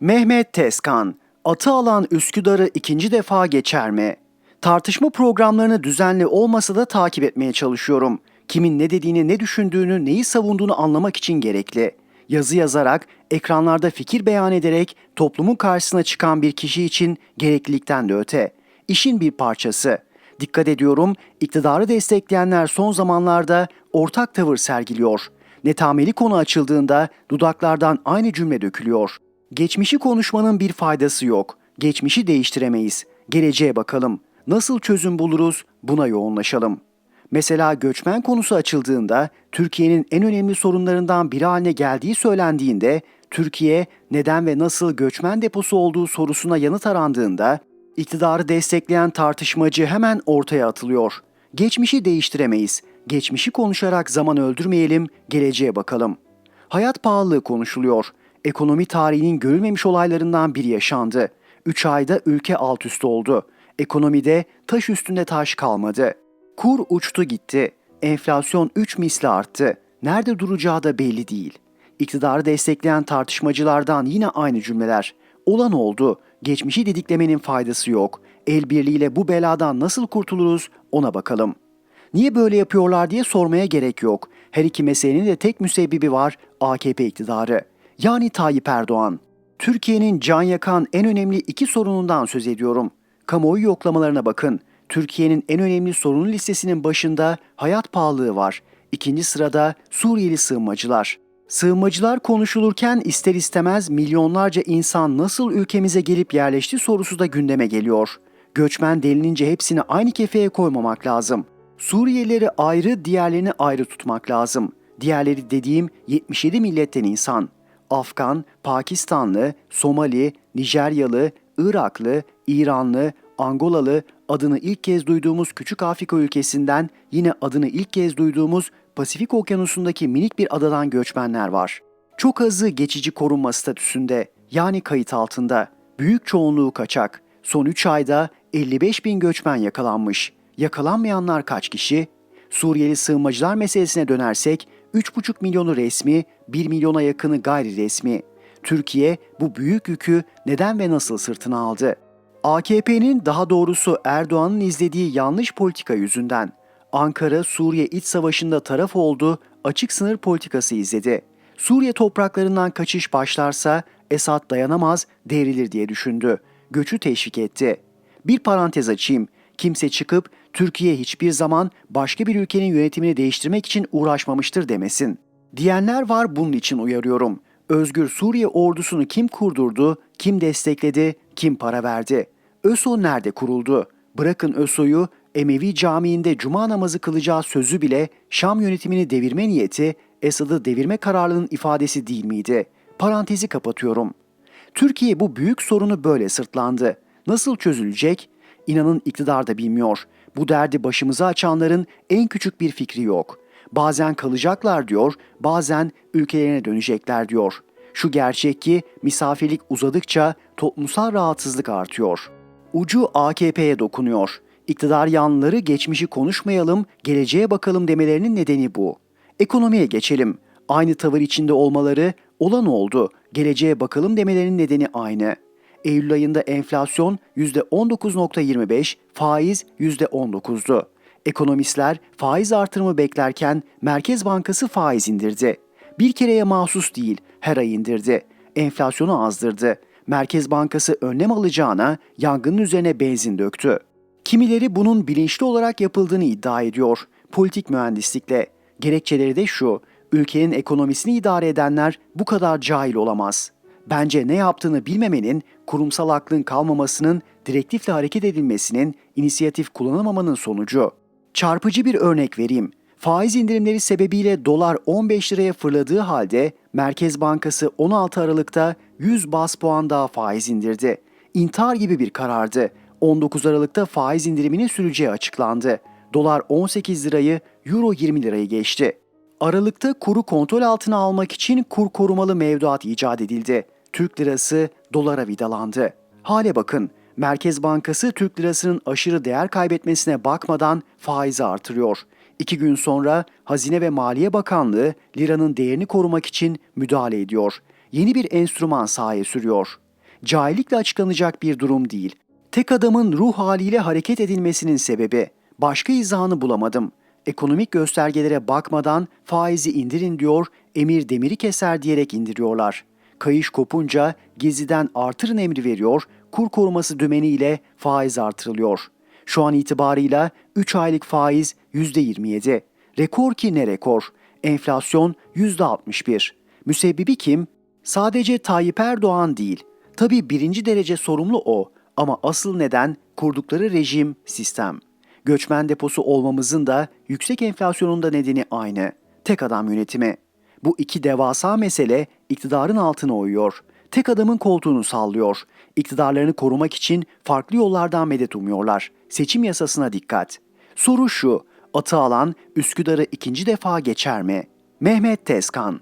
Mehmet Tezkan, atı alan Üsküdar'ı ikinci defa geçer mi? Tartışma programlarını düzenli olmasa da takip etmeye çalışıyorum. Kimin ne dediğini, ne düşündüğünü, neyi savunduğunu anlamak için gerekli. Yazı yazarak, ekranlarda fikir beyan ederek toplumun karşısına çıkan bir kişi için gereklilikten de öte. İşin bir parçası. Dikkat ediyorum, iktidarı destekleyenler son zamanlarda ortak tavır sergiliyor. Netameli konu açıldığında dudaklardan aynı cümle dökülüyor. Geçmişi konuşmanın bir faydası yok. Geçmişi değiştiremeyiz. Geleceğe bakalım. Nasıl çözüm buluruz? Buna yoğunlaşalım. Mesela göçmen konusu açıldığında Türkiye'nin en önemli sorunlarından biri haline geldiği söylendiğinde Türkiye neden ve nasıl göçmen deposu olduğu sorusuna yanıt arandığında iktidarı destekleyen tartışmacı hemen ortaya atılıyor. Geçmişi değiştiremeyiz. Geçmişi konuşarak zaman öldürmeyelim, geleceğe bakalım. Hayat pahalılığı konuşuluyor. Ekonomi tarihinin görülmemiş olaylarından biri yaşandı. 3 ayda ülke alt üst oldu. Ekonomide taş üstünde taş kalmadı. Kur uçtu gitti. Enflasyon 3 misli arttı. Nerede duracağı da belli değil. İktidarı destekleyen tartışmacılardan yine aynı cümleler. Olan oldu. Geçmişi didiklemenin faydası yok. El birliğiyle bu beladan nasıl kurtuluruz ona bakalım. Niye böyle yapıyorlar diye sormaya gerek yok. Her iki meselenin de tek müsebbibi var AKP iktidarı. Yani Tayyip Erdoğan. Türkiye'nin can yakan en önemli iki sorunundan söz ediyorum. Kamuoyu yoklamalarına bakın. Türkiye'nin en önemli sorunu listesinin başında hayat pahalılığı var. İkinci sırada Suriyeli sığınmacılar. Sığınmacılar konuşulurken ister istemez milyonlarca insan nasıl ülkemize gelip yerleşti sorusu da gündeme geliyor. Göçmen denilince hepsini aynı kefeye koymamak lazım. Suriyelileri ayrı, diğerlerini ayrı tutmak lazım. Diğerleri dediğim 77 milletten insan. Afgan, Pakistanlı, Somali, Nijeryalı, Iraklı, İranlı, Angolalı, adını ilk kez duyduğumuz küçük Afrika ülkesinden yine adını ilk kez duyduğumuz Pasifik Okyanusu'ndaki minik bir adadan göçmenler var. Çok azı geçici korunma statüsünde yani kayıt altında. Büyük çoğunluğu kaçak. Son 3 ayda 55 bin göçmen yakalanmış. Yakalanmayanlar kaç kişi? Suriyeli sığınmacılar meselesine dönersek 3,5 milyonu resmi, 1 milyona yakını gayri resmi. Türkiye bu büyük yükü neden ve nasıl sırtına aldı? AKP'nin daha doğrusu Erdoğan'ın izlediği yanlış politika yüzünden. Ankara Suriye iç savaşında taraf oldu, açık sınır politikası izledi. Suriye topraklarından kaçış başlarsa Esad dayanamaz, devrilir diye düşündü. Göçü teşvik etti. Bir parantez açayım. Kimse çıkıp Türkiye hiçbir zaman başka bir ülkenin yönetimini değiştirmek için uğraşmamıştır demesin. Diyenler var bunun için uyarıyorum. Özgür Suriye ordusunu kim kurdurdu, kim destekledi, kim para verdi? ÖSO nerede kuruldu? Bırakın ÖSO'yu Emevi Camii'nde cuma namazı kılacağı sözü bile Şam yönetimini devirme niyeti Esad'ı devirme kararlılığının ifadesi değil miydi? Parantezi kapatıyorum. Türkiye bu büyük sorunu böyle sırtlandı. Nasıl çözülecek? İnanın iktidar da bilmiyor. Bu derdi başımıza açanların en küçük bir fikri yok. Bazen kalacaklar diyor, bazen ülkelerine dönecekler diyor. Şu gerçek ki misafirlik uzadıkça toplumsal rahatsızlık artıyor. Ucu AKP'ye dokunuyor. İktidar yanlıları geçmişi konuşmayalım, geleceğe bakalım demelerinin nedeni bu. Ekonomiye geçelim. Aynı tavır içinde olmaları olan oldu. Geleceğe bakalım demelerinin nedeni aynı. Eylül ayında enflasyon %19.25, faiz %19'du. Ekonomistler faiz artırımı beklerken Merkez Bankası faiz indirdi. Bir kereye mahsus değil, her ay indirdi. Enflasyonu azdırdı. Merkez Bankası önlem alacağına yangının üzerine benzin döktü. Kimileri bunun bilinçli olarak yapıldığını iddia ediyor. Politik mühendislikle. Gerekçeleri de şu. Ülkenin ekonomisini idare edenler bu kadar cahil olamaz. Bence ne yaptığını bilmemenin, kurumsal aklın kalmamasının, direktifle hareket edilmesinin, inisiyatif kullanılmamanın sonucu. Çarpıcı bir örnek vereyim. Faiz indirimleri sebebiyle dolar 15 liraya fırladığı halde Merkez Bankası 16 Aralık'ta 100 bas puan daha faiz indirdi. İntihar gibi bir karardı. 19 Aralık'ta faiz indiriminin süreceği açıklandı. Dolar 18 lirayı, euro 20 lirayı geçti. Aralıkta kuru kontrol altına almak için kur korumalı mevduat icat edildi. Türk lirası dolara vidalandı. Hale bakın, Merkez Bankası Türk lirasının aşırı değer kaybetmesine bakmadan faizi artırıyor. İki gün sonra Hazine ve Maliye Bakanlığı liranın değerini korumak için müdahale ediyor. Yeni bir enstrüman sahaya sürüyor. cahillikle açıklanacak bir durum değil. Tek adamın ruh haliyle hareket edilmesinin sebebi. Başka izahını bulamadım. Ekonomik göstergelere bakmadan faizi indirin diyor, emir demiri keser diyerek indiriyorlar. Kayış kopunca geziden artırın emri veriyor, kur koruması dümeniyle faiz artırılıyor. Şu an itibarıyla 3 aylık faiz %27. Rekor ki ne rekor? Enflasyon %61. Müsebbibi kim? Sadece Tayyip Erdoğan değil. Tabii birinci derece sorumlu o ama asıl neden kurdukları rejim, sistem. Göçmen deposu olmamızın da yüksek enflasyonun da nedeni aynı. Tek adam yönetimi. Bu iki devasa mesele iktidarın altına oyuyor. Tek adamın koltuğunu sallıyor. İktidarlarını korumak için farklı yollardan medet umuyorlar. Seçim yasasına dikkat. Soru şu, atı alan Üsküdar'ı ikinci defa geçer mi? Mehmet Tezkan